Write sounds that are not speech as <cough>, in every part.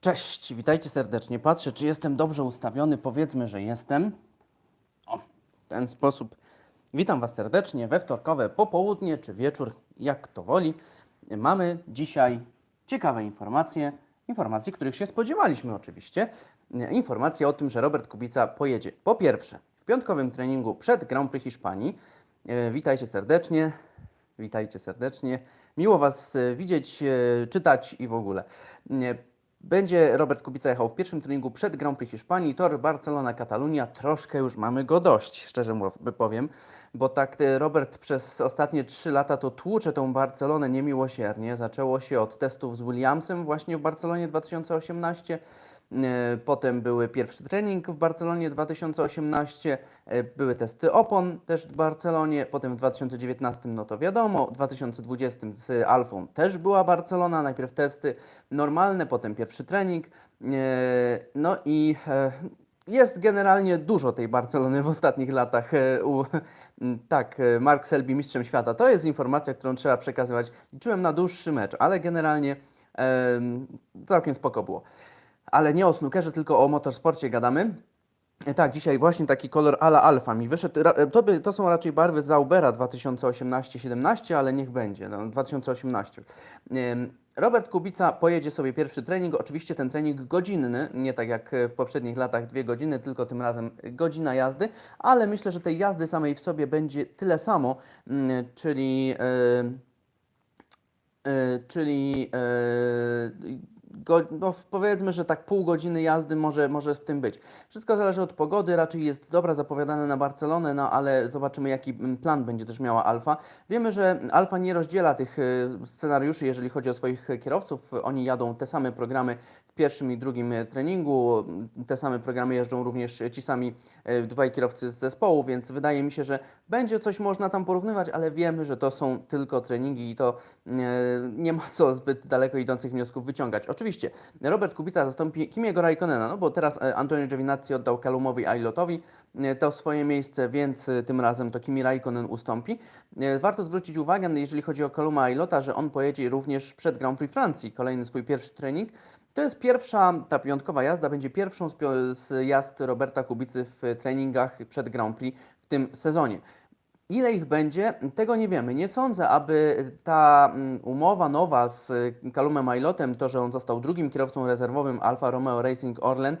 Cześć, witajcie serdecznie. Patrzę, czy jestem dobrze ustawiony. Powiedzmy, że jestem. O, w ten sposób. Witam Was serdecznie we wtorkowe popołudnie czy wieczór, jak kto woli. Mamy dzisiaj ciekawe informacje. Informacje, których się spodziewaliśmy oczywiście. Informacje o tym, że Robert Kubica pojedzie po pierwsze w piątkowym treningu przed Grand Prix Hiszpanii. E, Witajcie serdecznie. Witajcie serdecznie. Miło Was e, widzieć, e, czytać i w ogóle. Będzie Robert Kubica jechał w pierwszym treningu przed Grand Prix Hiszpanii, tor Barcelona, Katalunia. Troszkę już mamy go dość, szczerze powiem, bo tak e, Robert przez ostatnie trzy lata to tłucze tą Barcelonę niemiłosiernie. Zaczęło się od testów z Williamsem właśnie w Barcelonie 2018. E, Potem były pierwszy trening w Barcelonie 2018, e, były testy opon też w Barcelonie, potem w 2019 no to wiadomo, w 2020 z Alfą też była Barcelona, najpierw testy normalne, potem pierwszy trening. e, No i jest generalnie dużo tej Barcelony w ostatnich latach. U, tak, Mark Selby mistrzem świata. To jest informacja, którą trzeba przekazywać. Liczyłem na dłuższy mecz, ale generalnie em, całkiem spoko było. Ale nie o snookerze, tylko o motorsporcie gadamy. E, Tak, dzisiaj właśnie taki kolor ala alfa mi wyszedł. E, To, by, to są raczej barwy Zaubera 2018-17, ale niech będzie, no, 2018. Ym, Robert Kubica pojedzie sobie pierwszy trening, oczywiście ten trening godzinny, nie tak jak w poprzednich latach dwie godziny, tylko tym razem godzina jazdy, ale myślę, że tej jazdy samej w sobie będzie tyle samo, mm, czyli... Yy, Y, czyli y, go, no, powiedzmy, że tak pół godziny jazdy może, może w tym być. Wszystko zależy od pogody, raczej jest dobra zapowiadane na Barcelonę, no ale zobaczymy jaki mm, plan będzie też miała Alfa. Wiemy, że Alfa nie rozdziela tych y, scenariuszy, jeżeli chodzi o swoich kierowców. Oni jadą te same programy pierwszym i drugim e, treningu. Te same programy jeżdżą również ci sami e, dwaj kierowcy z zespołu, więc wydaje mi się, że będzie coś można tam porównywać, ale wiemy, że to są tylko treningi i to e, nie ma co zbyt daleko idących wniosków wyciągać. Oczywiście Robert Kubica zastąpi Kimiego Raikkonena, no bo teraz e, Antonio Giovinazzi oddał Kalumowi Ailotowi e, to swoje miejsce, więc e, tym razem to Kimi Raikkonen ustąpi. E, Warto zwrócić uwagę, jeżeli chodzi o Kaluma Ailota, że on pojedzie również przed Grand Prix Francji, kolejny swój pierwszy trening. To jest pierwsza, ta piątkowa jazda będzie pierwszą z, jazd Roberta Kubicy w treningach przed Grand Prix w tym sezonie. Ile ich będzie, tego nie wiemy. Nie sądzę, aby ta mm, umowa nowa z Kalumem Ailotem, to, że on został drugim kierowcą rezerwowym Alfa Romeo Racing Orlen,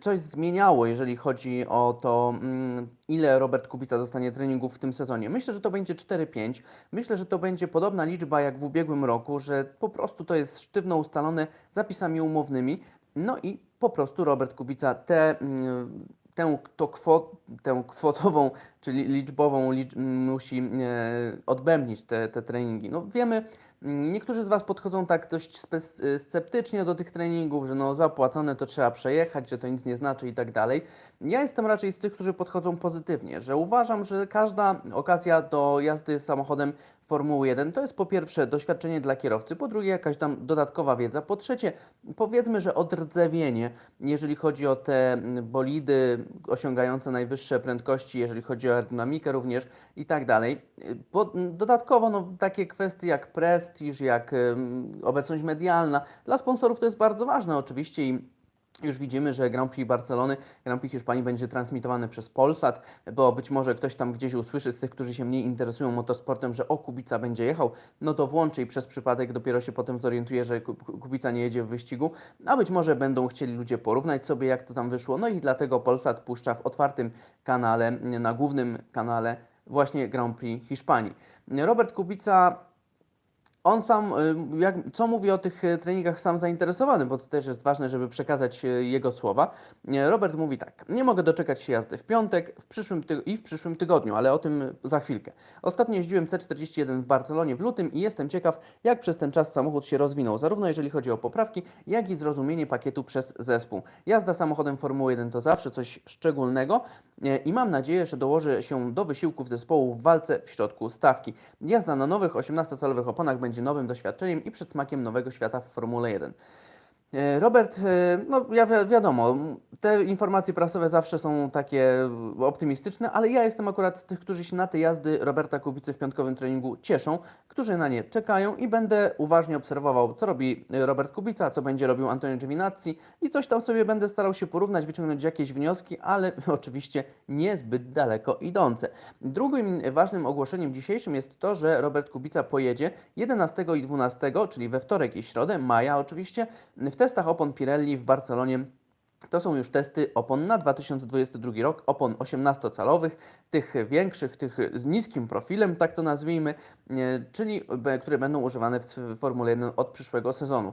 coś zmieniało, jeżeli chodzi o to, mm, ile Robert Kubica dostanie treningów w tym sezonie. Myślę, że to będzie 4-5. Myślę, że to będzie podobna liczba jak w ubiegłym roku, że po prostu to jest sztywno ustalone zapisami umownymi. No i po prostu Robert Kubica te mm, tę, to kwot, tę kwotową, czyli liczbową musi e, odbębnić te, te treningi. No wiemy, niektórzy z Was podchodzą tak dość sceptycznie do tych treningów, że no zapłacone to trzeba przejechać, że to nic nie znaczy i tak dalej. Ja jestem raczej z tych, którzy podchodzą pozytywnie, że uważam, że każda okazja do jazdy samochodem Formuły 1 to jest po pierwsze doświadczenie dla kierowcy, po drugie jakaś tam dodatkowa wiedza, po trzecie powiedzmy, że odrdzewienie, jeżeli chodzi o te mm, bolidy osiągające najwyższe prędkości, jeżeli chodzi o aerodynamikę również i tak dalej. Y, Bo, mm, dodatkowo no, takie kwestie jak prestiż, jak obecność medialna, dla sponsorów to jest bardzo ważne oczywiście i już widzimy, że Grand Prix Barcelony, Grand Prix Hiszpanii będzie transmitowany przez Polsat, bo być może ktoś tam gdzieś usłyszy z tych, którzy się mniej interesują motorsportem, że o Kubica będzie jechał, no to włączy i przez przypadek dopiero się potem zorientuje, że Ku- Ku- Kubica nie jedzie w wyścigu, a być może będą chcieli ludzie porównać sobie, jak to tam wyszło, no i dlatego Polsat puszcza w otwartym kanale, na głównym kanale właśnie Grand Prix Hiszpanii. Robert Kubica on sam, y, jak, co mówi o tych y, treningach sam zainteresowany, bo to też jest ważne, żeby przekazać y, jego słowa. Robert mówi tak, nie mogę doczekać się jazdy w piątek w przyszłym i w przyszłym tygodniu, ale o tym za chwilkę. Ostatnio jeździłem C41 w Barcelonie w lutym i jestem ciekaw, jak przez ten czas samochód się rozwinął, zarówno jeżeli chodzi o poprawki, jak i zrozumienie pakietu przez zespół. Jazda samochodem Formuły 1 to zawsze coś szczególnego i mam nadzieję, że dołoży się do wysiłków zespołu w walce w środku stawki. Jazda na nowych 18-calowych oponach będzie nowym doświadczeniem i przedsmakiem nowego świata w Formule 1. E, Robert, e, no ja wi wiadomo, te informacje prasowe zawsze są takie optymistyczne, ale ja jestem akurat z tych, którzy się na te jazdy Roberta Kubicy w piątkowym treningu cieszą, którzy na nie czekają i będę uważnie obserwował, co robi e, Robert Kubica, co będzie robił Antonio Giovinazzi i coś tam sobie będę starał się porównać, wyciągnąć jakieś wnioski, ale <laughs> oczywiście niezbyt daleko idące. Drugim ważnym ogłoszeniem dzisiejszym jest to, że Robert Kubica pojedzie 11 i 12, czyli we wtorek i środę, maja oczywiście, w testach opon Pirelli w Barcelonie to są już testy opon na 2022 rok, opon 18-calowych, tych większych, tych z niskim profilem, tak to nazwijmy, e, czyli be- które będą używane w Formule 1 od przyszłego sezonu.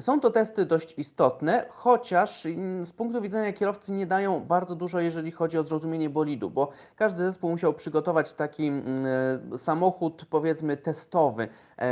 Są to testy dość istotne, chociaż mm, z punktu widzenia kierowcy nie dają bardzo dużo, jeżeli chodzi o zrozumienie bolidu, bo każdy zespół musiał przygotować taki mm, e, samochód, powiedzmy, testowy, e,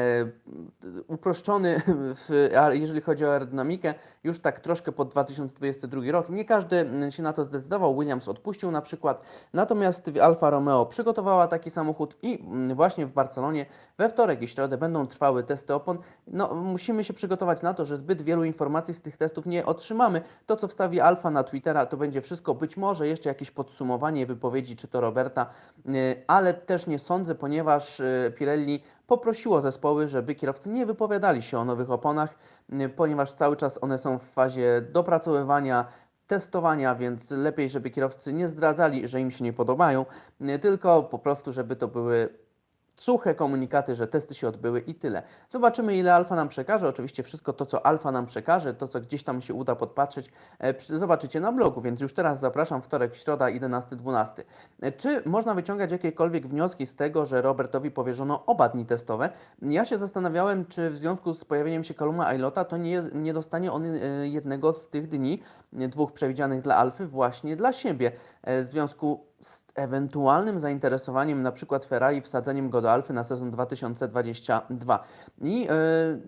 uproszczony, <laughs> w, jeżeli chodzi o aerodynamikę, już tak troszkę pod 2022 rok. Nie każdy mm, się na to zdecydował, Williams odpuścił na przykład, natomiast Alfa Romeo przygotowała taki samochód i właśnie w Barcelonie we wtorek i środę będą trwały testy opon. No, musimy się przygotować na to, że zbyt wielu informacji z tych testów nie otrzymamy. To, co wstawi Alfa na Twittera, to będzie wszystko, być może jeszcze jakieś podsumowanie wypowiedzi, czy to Roberta, y, ale też nie sądzę, ponieważ y, Pirelli poprosiło zespoły, żeby kierowcy nie wypowiadali się o nowych oponach, y, ponieważ cały czas one są w fazie dopracowywania, testowania, więc lepiej, żeby kierowcy nie zdradzali, że im się nie podobają, tylko po prostu, żeby to były suche komunikaty, że testy się odbyły i tyle. Zobaczymy, ile Alfa nam przekaże. Oczywiście wszystko to, co Alfa nam przekaże, to, co gdzieś tam się uda podpatrzeć, e, zobaczycie na blogu, więc już teraz zapraszam, wtorek, środa, 11-12. E, Czy można wyciągać jakiekolwiek wnioski z tego, że Robertowi powierzono oba dni testowe? Ja się zastanawiałem, czy w związku z pojawieniem się Kaluma Ailota, to nie, nie dostanie on e, jednego z tych dni, dwóch przewidzianych dla Alfy, właśnie dla siebie. W związku z ewentualnym zainteresowaniem na przykład Ferrari wsadzeniem go do Alfy na sezon 2022. I e,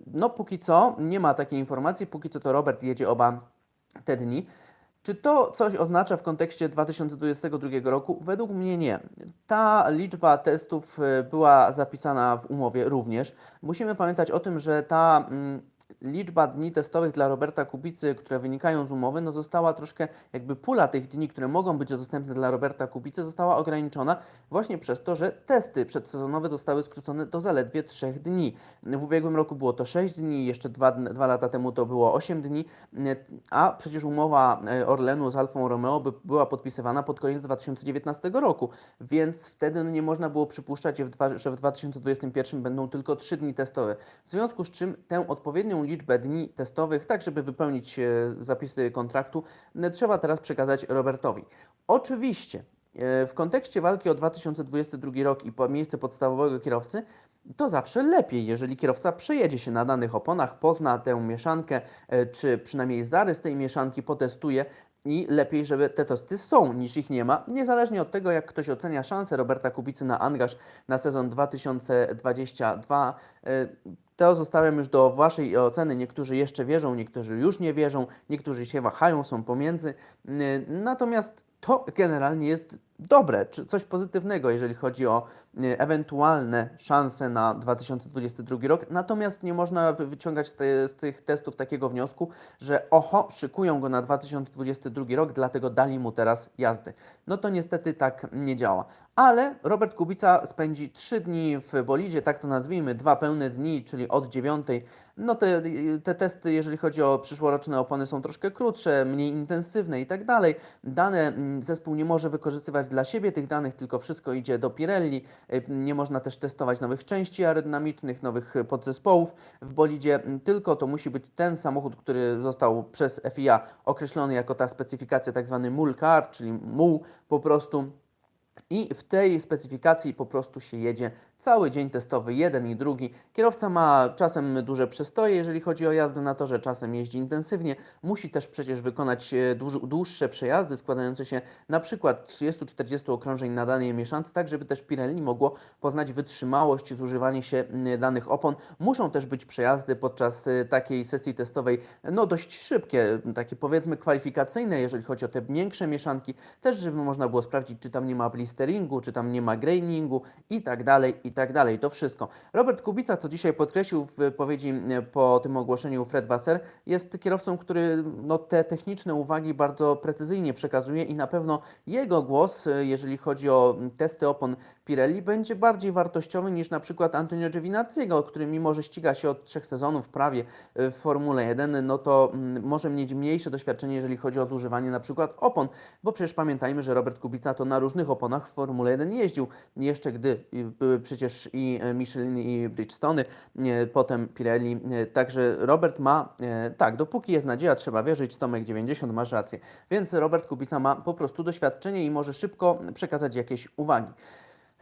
no póki co nie ma takiej informacji, póki co to Robert jedzie oba te dni. Czy to coś oznacza w kontekście 2022 roku? Według mnie nie. Ta liczba testów e, była zapisana w umowie również. Musimy pamiętać o tym, że ta mm, liczba dni testowych dla Roberta Kubicy, które wynikają z umowy, no została troszkę, jakby pula tych dni, które mogą być dostępne dla Roberta Kubicy, została ograniczona właśnie przez to, że testy przedsezonowe zostały skrócone do zaledwie 3 dni. W ubiegłym roku było to 6 dni, jeszcze dwa, dn- dwa lata temu to było 8 dni, a przecież umowa e, Orlenu z Alfą Romeo by była podpisywana pod koniec 2019 roku, więc wtedy no, nie można było przypuszczać, że w 2021 będą tylko 3 dni testowe. W związku z czym tę odpowiednią liczbę dni testowych, tak żeby wypełnić e, zapisy kontraktu, n- trzeba teraz przekazać Robertowi. Oczywiście e, w kontekście walki o 2022 rok i miejsce podstawowego kierowcy, to zawsze lepiej, jeżeli kierowca przejedzie się na danych oponach, pozna tę mieszankę, e, czy przynajmniej zarys tej mieszanki potestuje i lepiej, żeby te testy są, niż ich nie ma, niezależnie od tego, jak ktoś ocenia szanse Roberta Kubicy na angaż na sezon 2022. e, To zostawiam już do Waszej oceny. Niektórzy jeszcze wierzą, niektórzy już nie wierzą, niektórzy się wahają, są pomiędzy. Y, Natomiast to generalnie jest dobre, czy coś pozytywnego, jeżeli chodzi o y, ewentualne szanse na 2022 rok. Natomiast nie można wy- wyciągać z tych testów takiego wniosku, że oho, szykują go na 2022 rok, dlatego dali mu teraz jazdy. No to niestety tak nie działa. Ale Robert Kubica spędzi 3 dni w bolidzie, tak to nazwijmy, dwa pełne dni, czyli od 9. No te, te testy, jeżeli chodzi o przyszłoroczne opony, są troszkę krótsze, mniej intensywne i tak dalej. Dane mm, zespół nie może wykorzystywać dla siebie tych danych, tylko wszystko idzie do Pirelli. Y, Nie można też testować nowych części aerodynamicznych, nowych y, podzespołów w bolidzie, mm, tylko to musi być ten samochód, który został przez FIA określony jako ta specyfikacja, tak zwany mul car, czyli muł po prostu. I w tej specyfikacji po prostu się jedzie cały dzień testowy, jeden i drugi. Kierowca ma czasem duże przestoje, jeżeli chodzi o jazdę na torze, czasem jeździ intensywnie. Musi też przecież wykonać e, dłuż, dłuższe przejazdy składające się na przykład 30-40 okrążeń na danej mieszance, tak żeby też Pirelli mogło poznać wytrzymałość, zużywanie się danych opon. Muszą też być przejazdy podczas e, takiej sesji testowej, no dość szybkie, takie powiedzmy kwalifikacyjne, jeżeli chodzi o te większe mieszanki, też żeby można było sprawdzić, czy tam nie ma blisteringu, czy tam nie ma grainingu i tak dalej, i tak dalej. To wszystko. Robert Kubica, co dzisiaj podkreślił w wypowiedzi e, po tym ogłoszeniu Fred Wasser, jest kierowcą, który no, te techniczne uwagi bardzo precyzyjnie przekazuje i na pewno jego głos, e, jeżeli chodzi o testy opon Pirelli, będzie bardziej wartościowy niż na przykład Antonio Giovinazziego, który mimo, że ściga się od trzech sezonów prawie w Formule 1, no to mm, może mieć mniejsze doświadczenie, jeżeli chodzi o zużywanie na przykład opon, bo przecież pamiętajmy, że Robert Kubica to na różnych oponach w Formule 1 jeździł, jeszcze gdy y, były przecież i e, Michelin i Bridgestone, potem Pirelli, także Robert ma, tak, dopóki jest nadzieja, trzeba wierzyć, Tomek 90, masz rację, więc Robert Kubica ma po prostu doświadczenie i może szybko przekazać jakieś uwagi.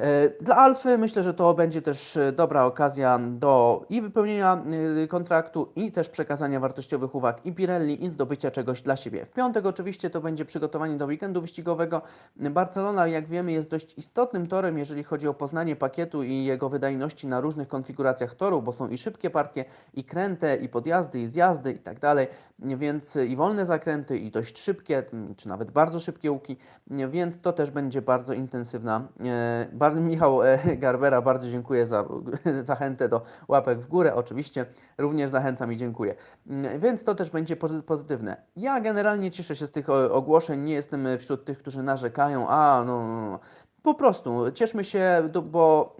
E, Dla Alfy myślę, że to będzie też e, dobra okazja do i wypełnienia e, kontraktu, i też przekazania wartościowych uwag i Pirelli, i zdobycia czegoś dla siebie. W piątek oczywiście to będzie przygotowanie do weekendu wyścigowego. Barcelona, jak wiemy, jest dość istotnym torem, jeżeli chodzi o poznanie pakietu i jego wydajności na różnych konfiguracjach toru, bo są i szybkie partie, i kręte, i podjazdy, i zjazdy, i tak dalej, więc i wolne zakręty, i dość szybkie, czy nawet bardzo szybkie łuki, więc to też będzie bardzo intensywna. Michał e, Garbera, bardzo dziękuję za zachętę do łapek w górę, oczywiście również zachęcam i dziękuję. Mm, Więc to też będzie pozy- pozytywne. Ja generalnie cieszę się z tych ogłoszeń, nie jestem wśród tych, którzy narzekają, a no, no, no. po prostu cieszmy się, bo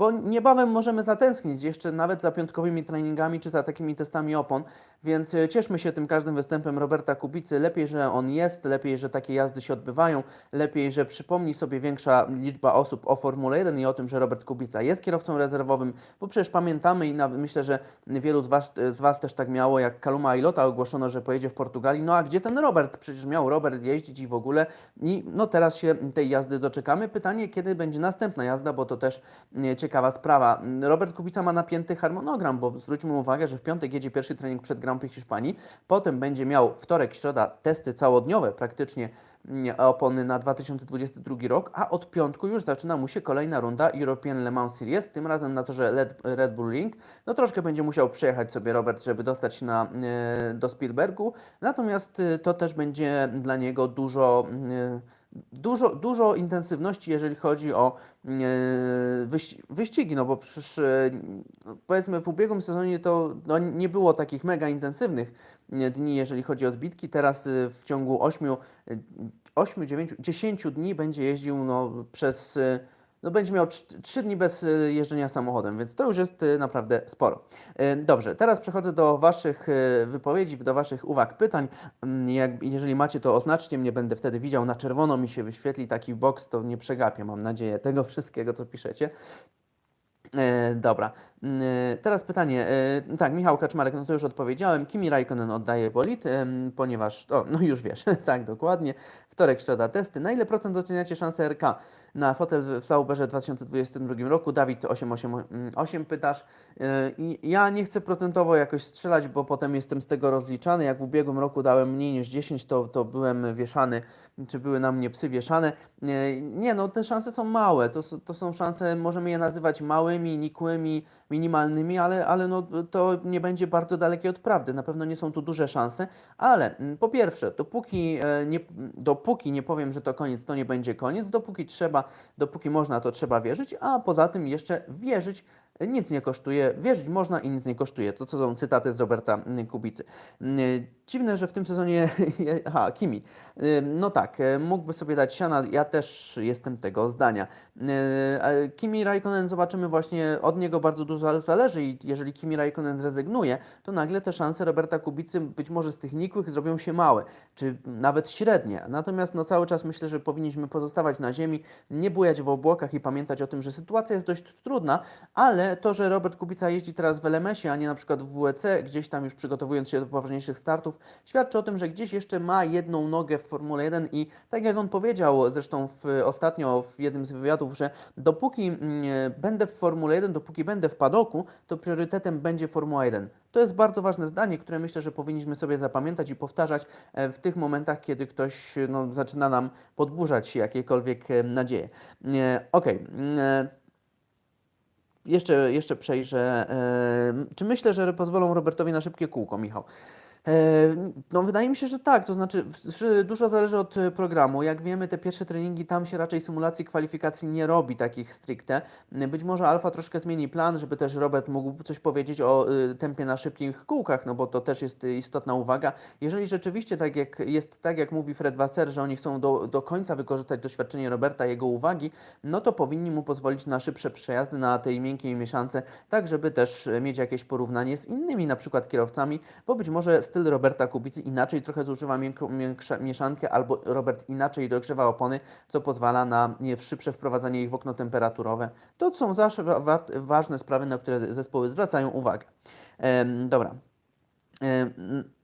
bo niebawem możemy zatęsknić jeszcze nawet za piątkowymi treningami czy za takimi testami opon, więc e, cieszmy się tym każdym występem Roberta Kubicy. Lepiej, że on jest, lepiej, że takie jazdy się odbywają, lepiej, że przypomni sobie większa liczba osób o Formule 1 i o tym, że Robert Kubica jest kierowcą rezerwowym, bo przecież pamiętamy i myślę, że wielu z was, z was też tak miało, jak Kaluma Ilota ogłoszono, że pojedzie w Portugalii. No a gdzie ten Robert? Przecież miał Robert jeździć i w ogóle. I no teraz się tej jazdy doczekamy. Pytanie, kiedy będzie następna jazda, bo to też nie, ciekawa sprawa. Robert Kubica ma napięty harmonogram, bo zwróćmy uwagę, że w piątek jedzie pierwszy trening przed Grand Prix Hiszpanii, potem będzie miał wtorek, środa testy całodniowe praktycznie mm, opony na 2022 rok, a od piątku już zaczyna mu się kolejna runda European Le Mans Series, tym razem na torze Red Bull Ring. No troszkę będzie musiał przejechać sobie Robert, żeby dostać się e, do Spielbergu, natomiast e, to też będzie dla niego dużo, e, dużo, dużo intensywności, jeżeli chodzi o e, wyś- wyścigi, no bo przecież e, powiedzmy w ubiegłym sezonie to no, nie było takich mega intensywnych e, dni, jeżeli chodzi o zbitki. Teraz e, w ciągu 8, 8 9, 10 dni będzie jeździł no, przez. No będzie miał 3 dni bez e, jeżdżenia samochodem, więc to już jest e, naprawdę sporo. E, Dobrze, teraz przechodzę do Waszych wypowiedzi, do Waszych uwag, pytań. Mm, Jak, jeżeli macie, to oznaczcie mnie, będę wtedy widział. Na czerwono mi się wyświetli taki boks, to nie przegapię, mam nadzieję, tego wszystkiego, co piszecie. E, dobra. Mm, e, Teraz pytanie. E, tak, Michał Kaczmarek, no to już odpowiedziałem. Kimi Raikkonen oddaje bolid, em, ponieważ. O, no już wiesz, <laughs> tak, dokładnie. Wtorek, środa, testy. Na ile procent oceniacie szansę RK na fotel w Sauberze w 2022 roku? Dawid 888 pytasz. E, i ja nie chcę procentowo jakoś strzelać, bo potem jestem z tego rozliczany. Jak w ubiegłym roku dałem mniej niż 10, to, to byłem wieszany, czy były na mnie psy wieszane. Nie, no, te szanse są małe. To, to są szanse, możemy je nazywać małymi, nikłymi, minimalnymi, ale, ale no, to nie będzie bardzo dalekie od prawdy. Na pewno nie są tu duże szanse, ale mm, po pierwsze, dopóki e, nie, dopóki nie powiem, że to koniec, to nie będzie koniec. Dopóki trzeba, dopóki można, to trzeba wierzyć, a poza tym jeszcze wierzyć nic nie kosztuje. Wierzyć można i nic nie kosztuje. To co są cytaty z Roberta mm, Kubicy. Mm, Dziwne, że w tym sezonie. <laughs> Aha, Kimi. Ym, No tak, e, mógłby sobie dać siana. Ja też jestem tego zdania. A Kimi Raikkonen zobaczymy właśnie, od niego bardzo dużo zależy i jeżeli Kimi Raikkonen zrezygnuje, to nagle te szanse Roberta Kubicy być może z tych nikłych zrobią się małe, czy nawet średnie. Natomiast no cały czas myślę, że powinniśmy pozostawać na ziemi, nie bujać w obłokach i pamiętać o tym, że sytuacja jest dość trudna, ale to, że Robert Kubica jeździ teraz w LMS-ie, a nie na przykład w WEC, gdzieś tam już przygotowując się do poważniejszych startów, świadczy o tym, że gdzieś jeszcze ma jedną nogę w Formule 1 i tak jak on powiedział zresztą w, ostatnio w jednym z wywiadów, że dopóki mm, będę w Formule 1, dopóki będę w padoku, to priorytetem będzie Formuła 1. To jest bardzo ważne zdanie, które myślę, że powinniśmy sobie zapamiętać i powtarzać e, w tych momentach, kiedy ktoś no, zaczyna nam podburzać jakiekolwiek e, nadzieje. E, Okej. mm, e, jeszcze, jeszcze przejrzę. Czy myślę, że pozwolą Robertowi na szybkie kółko, Michał? E, No, wydaje mi się, że tak. To znaczy, dużo zależy od e, programu. Jak wiemy, te pierwsze treningi, tam się raczej symulacji kwalifikacji nie robi takich stricte. E, Być może Alfa troszkę zmieni plan, żeby też Robert mógł coś powiedzieć o tempie na szybkich kółkach, no bo to też jest istotna uwaga. Jeżeli rzeczywiście tak jak jest, tak jak mówi Fred Wasser, że oni chcą do, do końca wykorzystać doświadczenie Roberta, jego uwagi, no to powinni mu pozwolić na szybsze przejazdy na tej miękkiej mieszance, tak żeby też mieć jakieś porównanie z innymi na przykład kierowcami, bo być może styl Roberta Kubicy inaczej trochę zużywa miękką, miększe, mieszankę, albo Robert inaczej dogrzewa opony, co pozwala na szybsze wprowadzanie ich w okno temperaturowe. To są zawsze wa- wa- ważne sprawy, na które zespoły zwracają uwagę. Em, dobra. Y,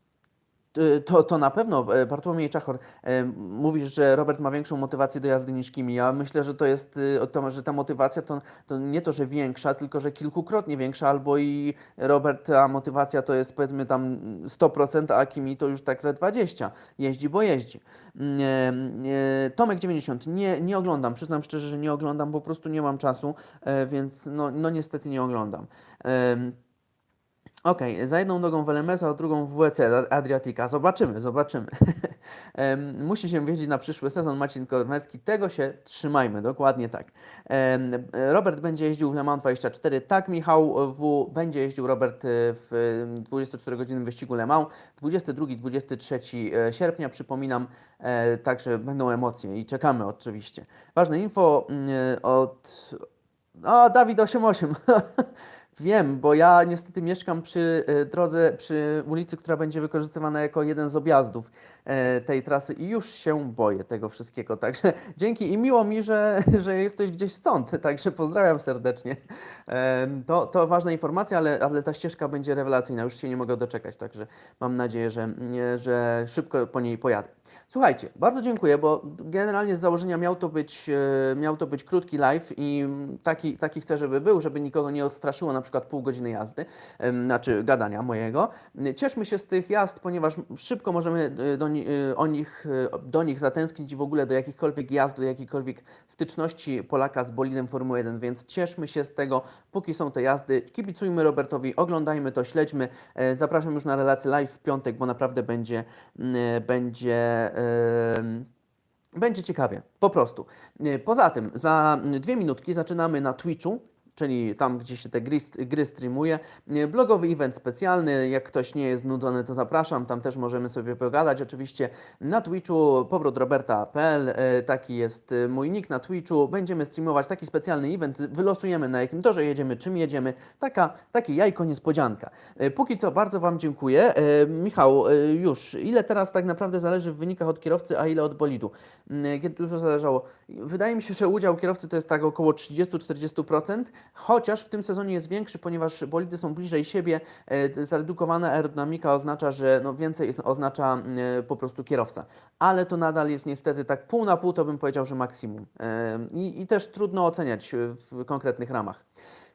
To, to na pewno e, Bartłomiej Czachor e, mówisz, że Robert ma większą motywację do jazdy niż Kimi. Ja myślę, że to jest to, że ta motywacja to, to nie to, że większa, tylko że kilkukrotnie większa, albo i Robert, a motywacja to jest powiedzmy tam 100%, a Kimi to już tak ze 20%. Jeździ, bo jeździ. Mm, e, e, Tomek 90. Nie, nie oglądam, przyznam szczerze, że nie oglądam, po prostu nie mam czasu, e, więc no, no niestety nie oglądam. Okej, za jedną nogą w LMS, a drugą w WC Ad- Adriatica. Zobaczymy, zobaczymy. <laughs> Musi się wiedzieć na przyszły sezon Marcin Kormerski. Tego się trzymajmy, dokładnie tak. Robert będzie jeździł w Le Mans 24. Tak, Michał W. będzie jeździł Robert e, w 24-godzinnym wyścigu Le Mans. 22-23 sierpnia, przypominam, e, także będą emocje i czekamy oczywiście. Ważne info mm, e, od... O, Dawid 88. <laughs> Wiem, bo ja niestety mieszkam przy e, drodze, przy ulicy, która będzie wykorzystywana jako jeden z objazdów e, tej trasy i już się boję tego wszystkiego. Także dzięki i miło mi, że, że jesteś gdzieś stąd. <laughs> Także pozdrawiam serdecznie. Em, To, to ważna informacja, ale, ale ta ścieżka będzie rewelacyjna. Już się nie mogę doczekać, także mam nadzieję, że, że szybko po niej pojadę. Słuchajcie, bardzo dziękuję, bo generalnie z założenia miał to być, e, miał to być krótki live i taki, taki chcę, żeby był, żeby nikogo nie odstraszyło na przykład pół godziny jazdy, znaczy gadania mojego. Cieszmy się z tych jazd, ponieważ szybko możemy e, do, e, o nich, do nich zatęsknić i w ogóle do jakichkolwiek jazd, do jakiejkolwiek styczności Polaka z bolidem Formuły 1, więc cieszmy się z tego, póki są te jazdy. Kibicujmy Robertowi, oglądajmy to, śledźmy. Zapraszam już na relację live w piątek, bo naprawdę będzie, będzie będzie ciekawie, po prostu. E, Poza tym, za dwie minutki zaczynamy na Twitchu, czyli tam, gdzie się te gry, gry streamuje. Blogowy event specjalny, jak ktoś nie jest znudzony, to zapraszam, tam też możemy sobie pogadać. Oczywiście na Twitchu, powrotroberta.pl, e, taki jest e, mój nick na Twitchu. Będziemy streamować taki specjalny event, wylosujemy na jakim torze jedziemy, czym jedziemy. Taka, takie jajko niespodzianka. E, Póki co bardzo Wam dziękuję. Michał, już, ile teraz tak naprawdę zależy w wynikach od kierowcy, a ile od bolidu? Mm, Kiedy dużo zależało? Wydaje mi się, że udział kierowcy to jest tak około 30-40%, chociaż w tym sezonie jest większy, ponieważ bolidy są bliżej siebie. E, Zaredukowana aerodynamika oznacza, że no więcej oznacza e, po prostu kierowca. Ale to nadal jest niestety tak pół na pół, to bym powiedział, że maksimum. E, I, i też trudno oceniać w konkretnych ramach.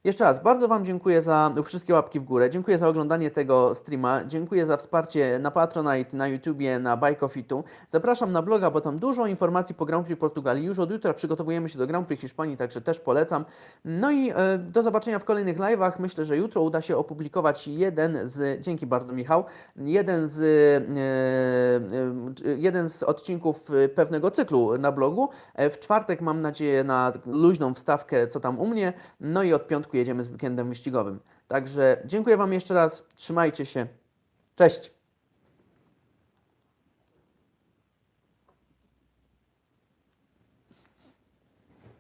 Jeszcze raz, bardzo Wam dziękuję za wszystkie łapki w górę. Dziękuję za oglądanie tego streama. Dziękuję za wsparcie na Patronite, na YouTubie, na Bike of Itu. Zapraszam na bloga, bo tam dużo informacji po Grand Prix Portugalii. Już od jutra przygotowujemy się do Grand Prix Hiszpanii, także też polecam. No i e, do zobaczenia w kolejnych live'ach. Myślę, że jutro uda się opublikować jeden z, dzięki bardzo Michał, jeden z, e, e, jeden z odcinków e, pewnego cyklu na blogu. E, W czwartek mam nadzieję na luźną wstawkę, co tam u mnie. No i od jedziemy z weekendem wyścigowym. Także dziękuję Wam jeszcze raz. Trzymajcie się. Cześć.